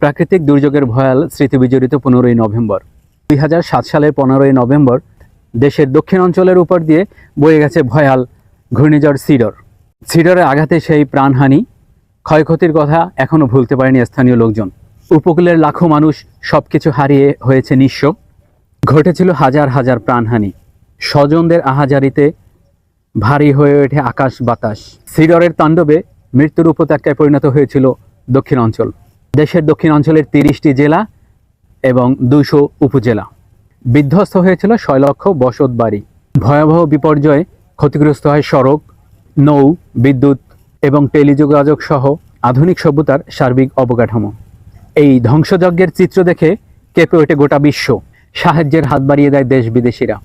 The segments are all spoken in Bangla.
প্রাকৃতিক দুর্যোগের ভয়াল স্মৃতিবিজড়িত পনেরোই নভেম্বর। দুই হাজার সাত সালের পনেরোই নভেম্বর দেশের দক্ষিণ অঞ্চলের উপর দিয়ে বয়ে গেছে ভয়াল ঘূর্ণিঝড় সিডর। সিডরের আঘাতে সেই প্রাণহানি, ক্ষয়ক্ষতির কথা এখনও ভুলতে পারেনি স্থানীয় লোকজন। উপকূলের লাখো মানুষ সবকিছু হারিয়ে হয়েছে নিঃস্ব। ঘটেছিল হাজার হাজার প্রাণহানি। স্বজনদের আহাজারিতে ভারী হয়ে ওঠে আকাশ বাতাস। সিডরের তাণ্ডবে মৃত্যুর উপত্যকায় পরিণত হয়েছিল দক্ষিণ অঞ্চল। দেশের দক্ষিণ অঞ্চলের তিরিশটি জেলা এবং দুইশো উপজেলা। বিধ্বস্ত হয়েছিল ছয় লক্ষ বসত বাড়ি। ভয়াবহ বিপর্যয়ে ক্ষতিগ্রস্ত হয় সড়ক, নৌ, বিদ্যুৎ এবং টেলিযোগাযোগ সহ আধুনিক সভ্যতার সার্বিক অবকাঠামো। এই ধ্বংসযজ্ঞের চিত্র দেখে কেঁপে ওঠে গোটা বিশ্ব। সাহায্যের হাত বাড়িয়ে দেয় দেশ বিদেশিরা।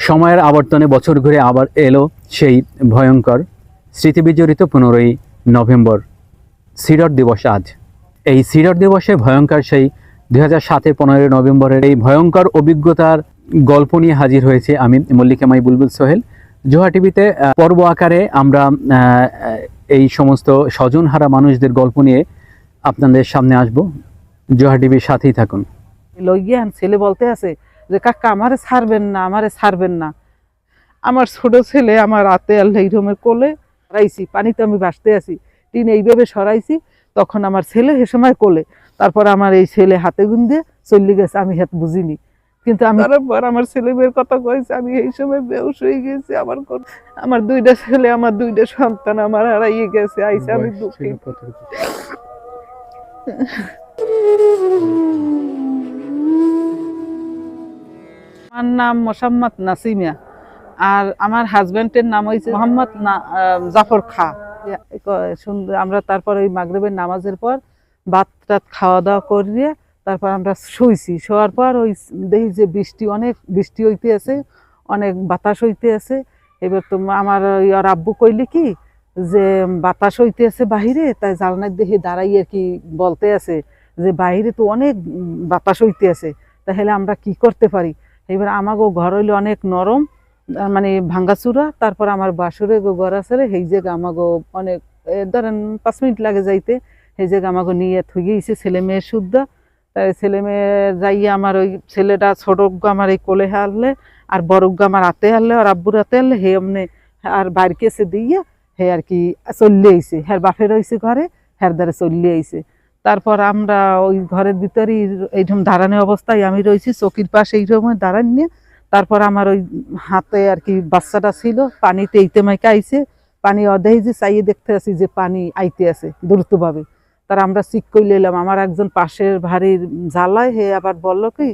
সময়ের আবর্তনে বছর ঘুরে আবার এলো সেই ভয়ঙ্কর স্মৃতিবিজড়িত পনেরোই নভেম্বর। সিডর দিবস আজ। এই সিডর দিবসে ভয়ঙ্কর সেই দুই হাজার সাতের পনেরোই নভেম্বরের এই ভয়ঙ্কর অভিজ্ঞতার গল্প নিয়ে হাজির হয়েছে আমি মল্লিকামাই বুলবুল সোহেল। জোহা টিভিতে পর্ব আকারে আমরা এই সমস্ত স্বজনহারা মানুষদের গল্প নিয়ে আপনাদের সামনে আসব। জোহা টিভির সাথেই থাকুন। লইয়া ছেলে বলতে আছে যে, কাকা, আমারে ছাড়বেন না, আমারে ছাড়বেন না। আমার ছোট ছেলে, আমার রাতে আল্লাহ রুমের কোলে সরাইছি পানিতে আমি ভাসতে আছি। টিন এইভাবে সরাইছি তখন আমার ছেলে সে সময় কোলে। তারপর আমার এই ছেলে হাতে গুন্দে চলে গেছে আমি হাত বুঝিনি। কিন্তু আমি তারপর আমার ছেলে মেয়ের কথা কয়েছে আমি এই সময় বেউস হয়ে গেছি আমার কোন- আমার দুইটা ছেলে আমার দুইটা সন্তান আমার হারাইয়ে গেছে আইসে আমি আমার নাম মোসাম্মদ নাসিমিয়া আর আমার হাজবেন্ডের নাম হয়েছে মোহাম্মদ না- জাফর খা। আমরা তারপর ওই মাগরেবের নামাজের পর ভাত টাত খাওয়া দাওয়া করিয়ে তারপর আমরা শুইছি। শোয়ার পর ওই দেখি যে বৃষ্টি, অনেক বৃষ্টি হইতে আছে, অনেক বাতাস হইতে আছে। এবার তো আমার ওই আর আব্বু কইলে কি যে, বাতাস হইতে আছে বাহিরে, তাই জালনার দেখে দাঁড়াই আর কি বলতে আছে যে বাইরে তো অনেক বাতাস হইতে আছে, তাহলে আমরা কি করতে পারি? এবার আমাগো ঘর হইলে অনেক নরম মানে ভাঙ্গাচুরা তারপর আমার বাসুরে গো ঘর আছে রে, সেই জায়গা আমাগো অনেক ধরেন পাঁচ মিনিট লাগে যাইতে সেই জায়গা আমাগো নিয়ে থুইয়েছে ছেলে মেয়ে শুদ্ধ তাই ছেলে মেয়ে যাইয়ে আমার ওই ছেলেটা ছোট গো আমার এই কোলে হারলে আর বড় গো আমার হাতে হারলে আর আব্বুর হাতে হারলে হে অমনে আর বাইরে কেসে দিয়ে হে আর কি চললে আইছে। হ্যার বাপের হয়েছে ঘরে হ্যার দ্বারে চললে আইছে। তারপর আমরা ওই ঘরের ভিতরেই এইরকম দাঁড়ানো অবস্থায় আমি রয়েছি চকির পাশে এইরকম দাঁড়ান নিয়ে তারপর আমার ওই হাতে আর কি বাচ্চাটা ছিল পানিতে এইতে মাইকে আইছে, পানি অদেই যে চাইয়ে দেখতে আছি যে পানি আইতে আছে দ্রুতভাবে। তার আমরা চিক করে এলাম আমার একজন পাশের ভারির জ্বালায়, হে আবার বলল কি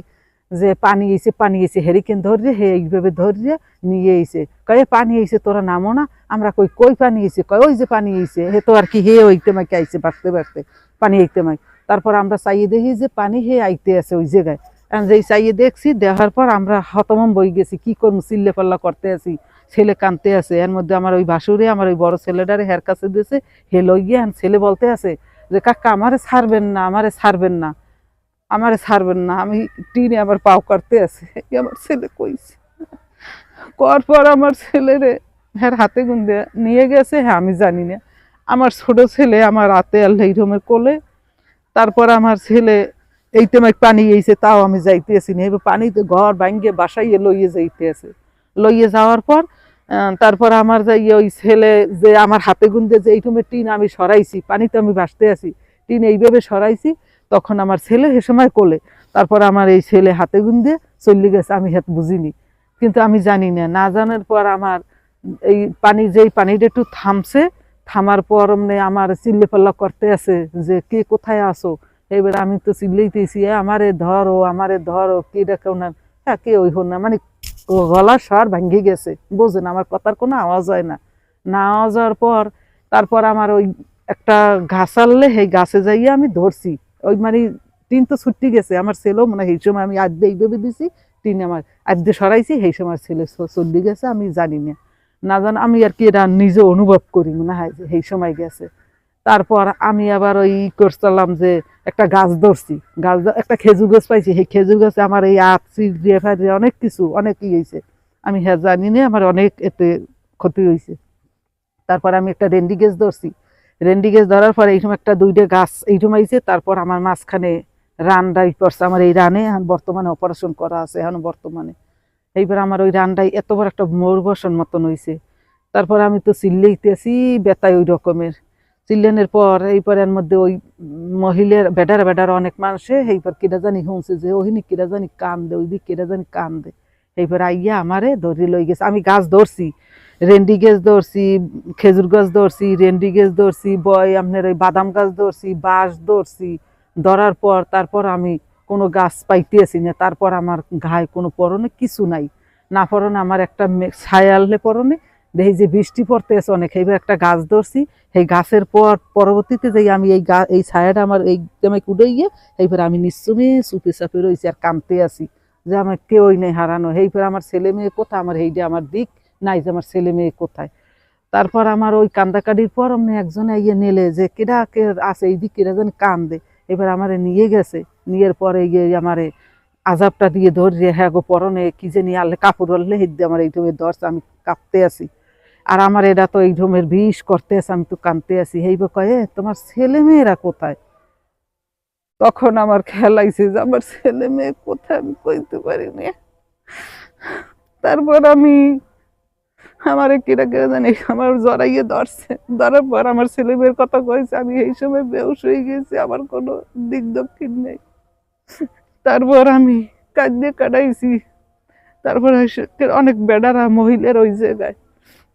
যে পানি এসে পানি এসে হেরিকেন ধরিয়ে হে এইভাবে ধরিয়ে নিয়ে এসে কয়ে পানি এসে তোরা নামো না। আমরা কই কই পানি এসে কয়, ওই যে পানি এসে হে তো আর কি, হে ওইতে মাইকে আইসে বাড়তে বাড়তে, পানি আইতে মাই তারপর আমরা চাইয়ে দেখি যে পানি হে আইতে আছে ওই জায়গায়। যেই চাইয়ে দেখছি দেখার পর আমরা হতমম বই গেছি। কি করব? চিল্লে পাল্লা করতে আছি। ছেলে কানতে আছে। এর মধ্যে আমার ওই বাসুরে আমার ওই বড় ছেলেটারে হের কাছে দিয়েছে। হে লই গিয়ে ছেলে বলতে আছে যে, কাকা, আমারে ছাড়বেন না, আমারে ছাড়বেন না। আমারে ছাড়বেন না। আমি টিনে আমার পাও করতে আছে। আমার ছেলে কইছে। কর পর আমার ছেলেরে হ্যাঁ হাতে গুন্দে নিয়ে গেছে। হ্যাঁ আমি জানি না। আমার ছোট ছেলে আমার রাতে আল্লাহ রুমের কোলে। তারপর আমার ছেলে এইতে মাইক পানি এইছে তাও আমি যাইতে আছি না পানিতে ঘর ভাঙ্গে বাসাইয়ে লইয়ে যাইতে আছে লইয়ে যাওয়ার পর তারপর আমার যাই ওই ছেলে যে আমার হাতে গুন্দে যে এইরকমের টিন আমি সরাইছি, পানিতে আমি ভাসতে আছি, টিন এইভাবে সরাইছি, তখন আমার ছেলে সে সময় কোলে। তারপর আমার এই ছেলে হাতে গুন্দে চলে গেছে, আমি হাত বুঝিনি। কিন্তু আমি জানি না না জানার পর আমার এই পানি যেই পানিটা একটু থামছে, থামার পর আমার চিল্লে পাল্লা করতে আছে যে, কে কোথায় আসো এবার আমি তো চিল্লাইতেছি "এ, আমারে ধরো আমারে ধরো কে ডাকেও না? হ্যাঁ কে ওই হন না? মানে গলার স্বর ভাঙ্গে গেছে বোঝেন আমার কথার কোনো আওয়াজ হয় না। না আওয়াজ হওয়ার পর তারপর আমার ওই একটা ঘাস আনলে সেই গাছে যাইয়ে আমি ধরছি। ওই মানে টিন তো ছুটি গেছে আমার ছেলেও মানে সেই সময় আমি আদ্যে এইভাবে দিছি টিন আমার আদ্যে সরাইছি সেই সময় ছেলে চল্লি গেছে আমি জানি না। না জান আমি আর কি এটা নিজে অনুভব করি মনে হয় যে সেই সময় গেছে। তারপর আমি আবার ওই করছিলাম যে একটা গাছ ধরছি। গাছ একটা খেজুর গাছ পাইছি। সেই খেজুর গাছে আমার এই আত চিড়িয়ে ফাড়িয়ে অনেক কিছু, অনেক ই হয়েছে আমি হ্যাঁ জানি না, আমার অনেক এতে ক্ষতি হয়েছে তারপর আমি একটা রেন্ডি গাছ ধরছি। রেন্ডি গাছ ধরার পরে এইরকম একটা দুইটা গাছ এইরকম আইছে তারপর আমার মাঝখানে রানডাই পড়ছে। আমার এই রানে এখন বর্তমানে অপারেশন করা আছে, এখন বর্তমানে। এইবার আমার ওই রানডাই এত বড় একটা মোর বসন মতন হইছে। তারপর আমি তো চিল্লাইতেছি বেতাই ওই রকমের। চিল্লানের পর এইবার এর মধ্যে ওই মহিলার বেডার বেডার অনেক মানুষে এইবার কিরা জানি শুনছে যে, ওহিনী কিরা জানি কান দে ওই দিক কিরা জানি কান দে এইবার আইয়া আমারে ধরি লই গেছে। আমি গাছ ধরছি, রেন্ডি গাছ ধরছি, খেজুর গাছ ধরছি, রেন্ডি গাছ ধরছি, বয় আপনার ওই বাদাম গাছ ধরছি, বাঁশ ধরছি। ধরার পর তারপর আমি কোনো গাছ পাইতেছি না। তারপর আমার ঘায়ে কোনো পরনে কিছু নাই। না পরনে আমার একটা মে- ছায়া আনলে পরনে দেখি যে বৃষ্টি পড়তে আছে অনেক। এইবার একটা গাছ ধরছি, সেই গাছের পর পরবর্তীতে যাই আমি এই গা এই ছায়াটা আমার এই আমাকে উঠে গিয়ে, এইবার আমি নিশ্চমে চুপে চাপে রয়েছি আর কামতে আছি যে আমার কেউই নেই হারানো। এইবার আমার ছেলে মেয়ে কোথায়? আমার এইটা আমার দিক নাই যে আমার ছেলে মেয়ে কোথায়? তারপর আমার ওই কান্দাকাটির পর অমনি একজন ইয়ে নেলে যে কেডা কে আছে? এই দিক কেডা যেন কান্দে। এবার আমারে নিয়ে গেছে। নিয়ের পরে গিয়ে আমারে আজাবটা দিয়ে ধরে হ্যাঁ গো, পরনে কি যে নিয়ে আনলে? কাপড় আনলে হিট দিয়ে আমার এই ধরনের ধরছে, আমি কাঁপতে আছি। আর আমার এটা তো এই ধরনের বিষ করতে আছে আমি তো কানতে আছি। হেইবে কয়ে তোমার ছেলে মেয়েরা কোথায়? তখন আমার খেয়াল আইছে যে আমার ছেলে মেয়ে কোথায়, আমি কইতে পারিনি। তারপর আমি আমার কিরা কিরা জানি, আমার জড়াইয়ে ধরছে। ধরার পর আমার ছেলে মেয়ের কথা কয়েছে আমি এই সময় বেউস হয়ে গেছি, আমার কোনো দিক দক্ষিণ নেই। তারপর আমি কাঁদতে কাটাইছি তারপর অনেক বেডারা মহিলার ওই জায়গায়।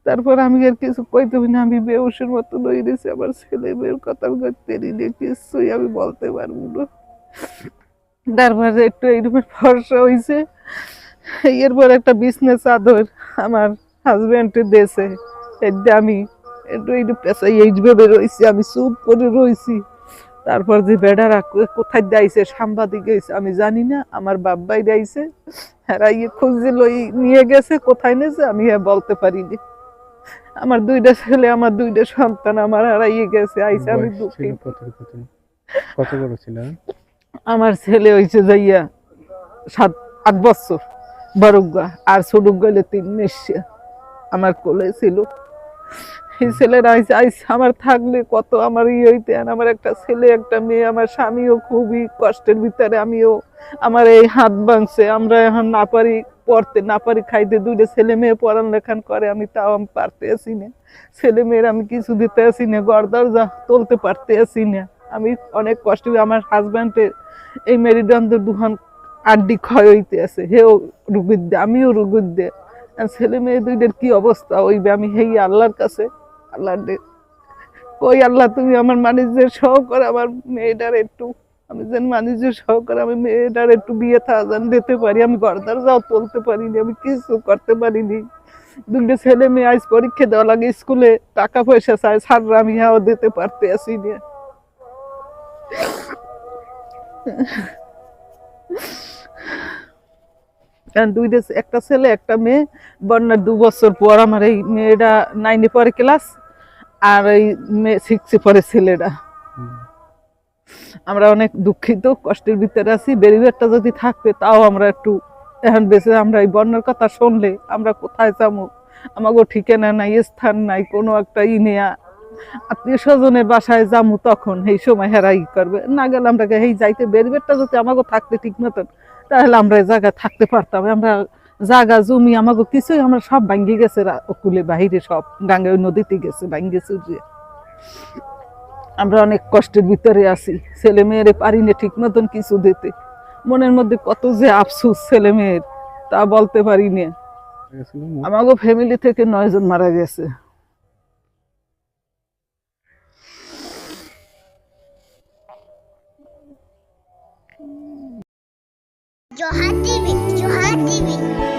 তারপর আমি আর কিছু কইতে না আমি বেউসের মতো লই দিয়েছি আমার ছেলে মেয়ের কথা করতে নিয়ে কিছুই আমি বলতে পারব না। তারপরে একটু এইরকম ফর্সা হয়েছে এরপর একটা বিজনেস আদর আমার হাজব্যান্ডে দেশে এতে আমি একটু একটু পেশাই এইভাবে রয়েছি আমি চুপ করে রয়েছি তারপর যে বেডারা কোথায় যাইছে, সাংবাদিক হয়েছে আমি জানি না। আমার বাব্বাই যাইছে হ্যাঁ ইয়ে খুঁজে লই নিয়ে গেছে, কোথায় নেছে আমি বলতে পারিনি। আমার দুইটা ছেলে আমার দুইটা সন্তান আমার হারাইয়ে গেছে আইসা আমি দুঃখী। দুঃখিত কত? বড় ছিল? আমার ছেলে হইছে যাইয়া সাত আট বছর বারুগা। আর ছোট গেলে তিন মেশিয়া আমার কোলে ছিল। এই ছেলেরা আইসে আমার থাকলে কত আমার ইয়ে হইতে আমার একটা ছেলে, একটা মেয়ে, আমার স্বামীও খুবই কষ্টের ভিতরে, আমিও আমার এই হাত ভাঙছে। আমরা এখন না পারি পড়তে, না পারি খাইতে, দুইটা ছেলে মেয়ে পড়ান লেখান করে, আমি তাও আমি পারতে আসি না। ছেলে মেয়ের আমি কিছু দিতে আসি না, ঘর দরজা তুলতে পারতে আসি না। আমি অনেক কষ্ট আমার হাজব্যান্ডের এই মেরুদণ্ড দুহান আড্ডি ক্ষয় হইতে আছে হেও রুগীর দে, আমিও রুগীর দে। আর ছেলে মেয়ে দুইটার কি অবস্থা ওইবে আমি হেই আল্লাহর কাছে আল্লাহর দে কই আল্লাহ, তুমি আমার মানুষদের সহ করে আমার মেয়েটার একটু, আমি যেন মানুষদের সহ করে আমি মেয়েটার একটু বিয়ে থাজান দিতে পারি, আমি ঘরদার যাও তুলতে পারিনি, আমি কিছু করতে পারিনি। দুটো ছেলে মেয়ে আজ পরীক্ষা দেওয়া লাগে, স্কুলে টাকা পয়সা চাই ছাড়রা আমি হাও দিতে পারতে আসি না। কারণ দুইটা একটা ছেলে, একটা মেয়ে, বন্যার দু বছর পর আমার এই মেয়েটা নাইনে পরে ক্লাস আর এই মেয়ে সিক্সে পরে ছেলেটা। আমরা অনেক দুঃখিত, কষ্টের ভিতরে আছি, বেরিবেরটা যদি থাকতে, তাও আমরা একটু এখন বেশি আমরা এই বন্যার কথা শুনলে আমরা কোথায় যাব? আমাকে ঠিকানা নাই, স্থান নাই, কোনো একটা ই নেয়া আত্মীয় স্বজনের বাসায় যাব তখন, এই সময় হেরাই করবে। না গেলে আমরা এই যাইতে, বেরিবেরটা যদি আমাকে থাকতে ঠিক মতন তাহলে আমরা এই জায়গায় থাকতে পারতাম। আমরা জায়গা জমি আমাকে কিছুই আমরা সব ভাঙ্গি গেছে কুলে বাহিরে সব গাঙ্গে ওই নদীতে গেছে ভাঙ্গে চুরিয়ে। আমরা অনেক কষ্টের ভিতরে আছি। ছেলে মেয়েরে পারি না ঠিক মতন কিছু দিতে। মনের মধ্যে কত যে আফসুস ছেলে মেয়ের তা বলতে পারি না। আমাকে ফ্যামিলি থেকে নয়জন মারা গেছে। Johati Johati